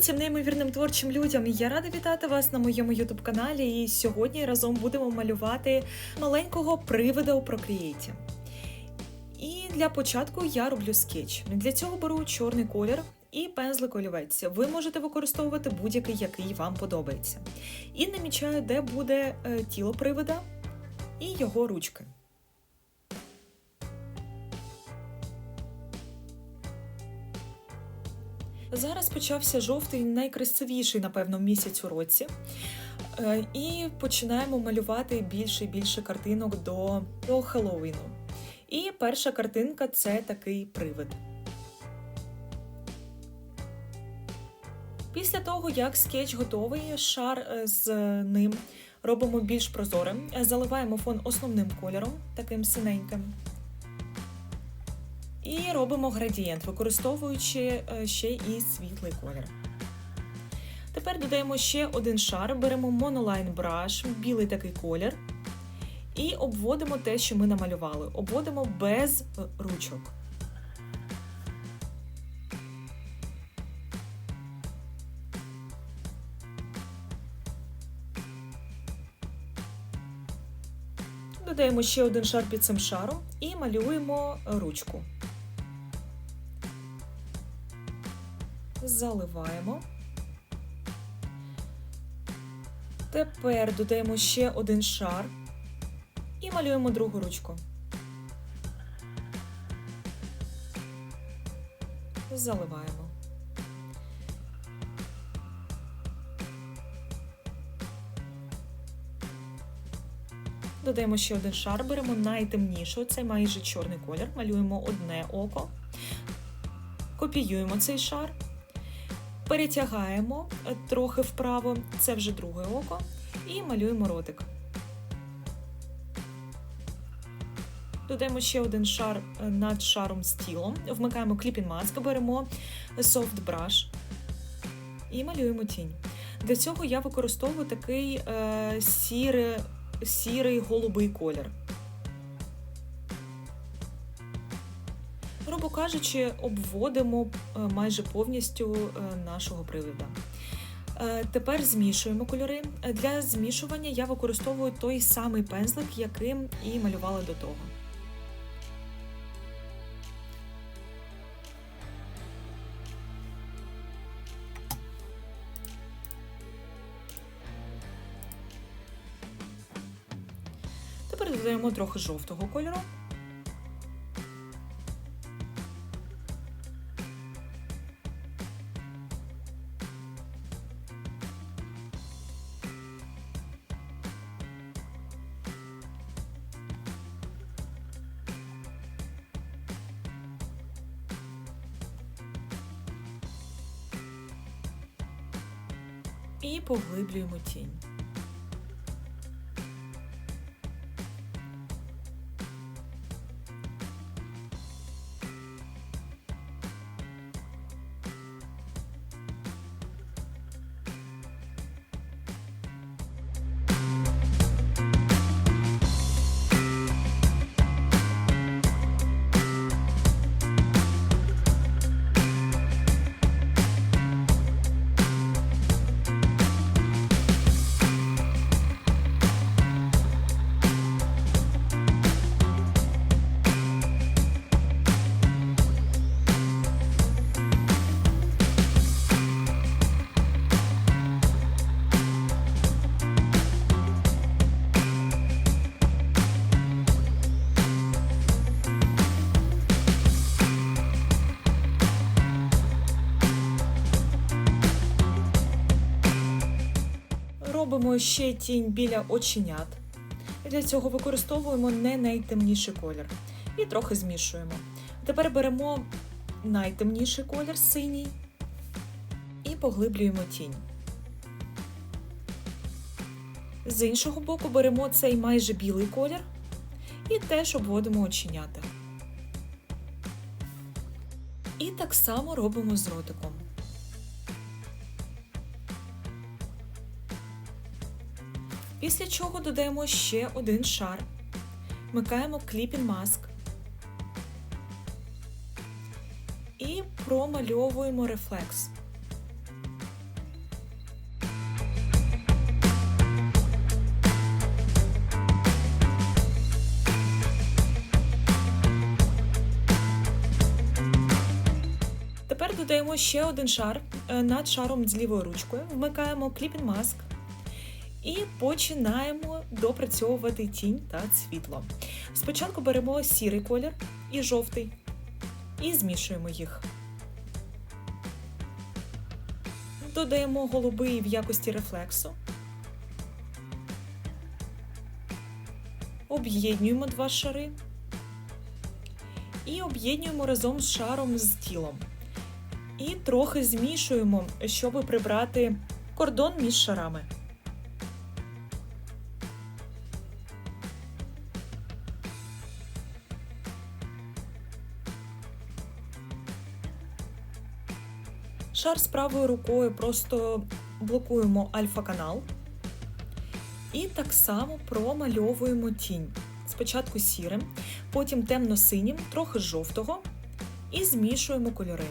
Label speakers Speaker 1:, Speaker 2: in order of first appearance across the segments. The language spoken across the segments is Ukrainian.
Speaker 1: Всім неймовірним творчим людям! Я рада вітати вас на моєму ютуб каналі. І сьогодні разом будемо малювати маленького привида у Procreate. І для початку я роблю скетч. Для цього беру чорний колір і пензлик олівець. Ви можете використовувати будь-який, який вам подобається. І намічаю, де буде е, тіло привида і його ручки. Зараз почався жовтий, найкрасивіший, напевно, місяць у році. Е, І починаємо малювати більше і більше картинок до, до Хеллоуіну. І перша картинка це такий привид. Після того, як скетч готовий, шар е, з ним робимо більш прозорим, Е, заливаємо фон основним кольором, таким синеньким. І робимо градієнт, використовуючи е, ще і світлий колір. Тепер додаємо ще один шар, беремо Monoline Brush, білий такий колір, і обводимо те, що ми намалювали. Обводимо без е, ручок. Додаємо ще один шар під цим шаром і малюємо ручку. Заливаємо. Тепер додаємо ще один шар і малюємо другу ручку. Заливаємо. Додаємо ще один шар, беремо найтемнішу, це майже чорний колір, малюємо одне око, копіюємо цей шар, перетягаємо е, трохи вправо, це вже друге око, і малюємо ротик. Додаємо ще один шар е, над шаром з тілом, вмикаємо Mask, беремо Soft Brush і малюємо тінь. Для цього я використовую такий е, сірий, сірий голубий колір. Грубо кажучи, обводимо е, майже повністю е, нашого привида. Е, Тепер змішуємо кольори. Для змішування я використовую той самий пензлик, яким і малювала до того. Додаємо трохи жовтого кольору. І поглиблюємо тінь. Робимо ще тінь біля оченят. Для цього використовуємо не найтемніший колір і трохи змішуємо. Тепер беремо найтемніший колір синій і поглиблюємо тінь. З іншого боку беремо цей майже білий колір і теж обводимо оченята. І так само робимо з ротиком. Після чого додаємо ще один шар. Вмикаємо кліпін маск і промальовуємо рефлекс. Тепер додаємо ще один шар е, над шаром з лівою ручкою, вмикаємо кліпін маск і починаємо допрацьовувати тінь та світло. Спочатку беремо сірий колір і жовтий і змішуємо їх. Додаємо голубий в якості рефлексу. Об'єднуємо два шари і об'єднуємо разом з шаром з тілом. І трохи змішуємо, щоб прибрати кордон між шарами. Шар з правою рукою просто блокуємо альфа-канал. І так само промальовуємо тінь. Спочатку сірим, потім темно-синім, трохи жовтого і змішуємо кольори.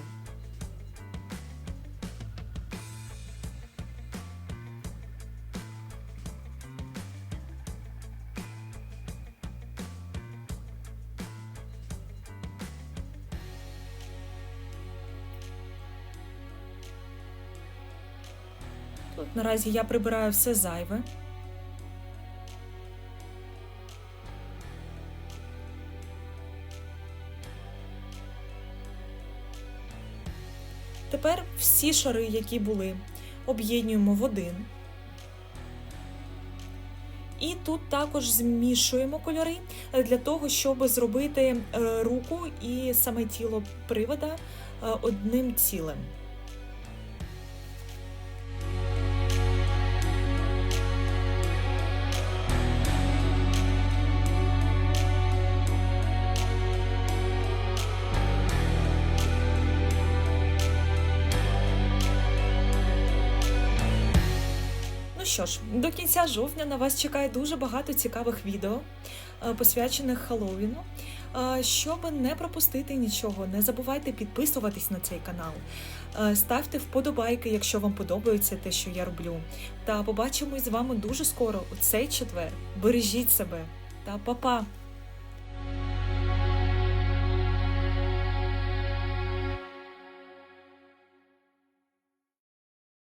Speaker 1: Наразі я прибираю все зайве. Тепер всі шари, які були, об'єднуємо в один. І тут також змішуємо кольори для того, щоб зробити е, руку і саме тіло привода е, одним цілим. Що ж, до кінця жовтня на вас чекає дуже багато цікавих відео, е, посвячених Хеллоуіну. Е, Щоб не пропустити нічого, не забувайте підписуватись на цей канал, Е, ставте вподобайки, якщо вам подобається те, що я роблю. Та побачимось з вами дуже скоро у цей четвер. Бережіть себе та па-па!